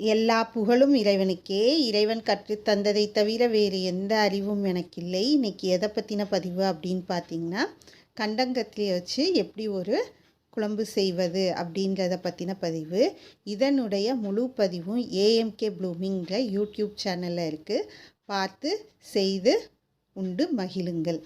எல்லா புகழும் இறைவனுக்கே. இறைவன் கற்றுத்தந்ததை தவிர வேறு எந்த அறிவும் எனக்கில்லை. இன்றைக்கி எதை பற்றின பதிவு அப்படின்னு பார்த்தீங்கன்னா கண்டங்கத்திலே வச்சு எப்படி ஒரு குழம்பு செய்வது அப்படின்றத பற்றின பதிவு. இதனுடைய முழு பதிவும் ஏஎம்கே ப்ளூமிங்கிற யூடியூப் சேனலில் இருக்குது பார்த்து செய்து உண்டு மகிழுங்கள்.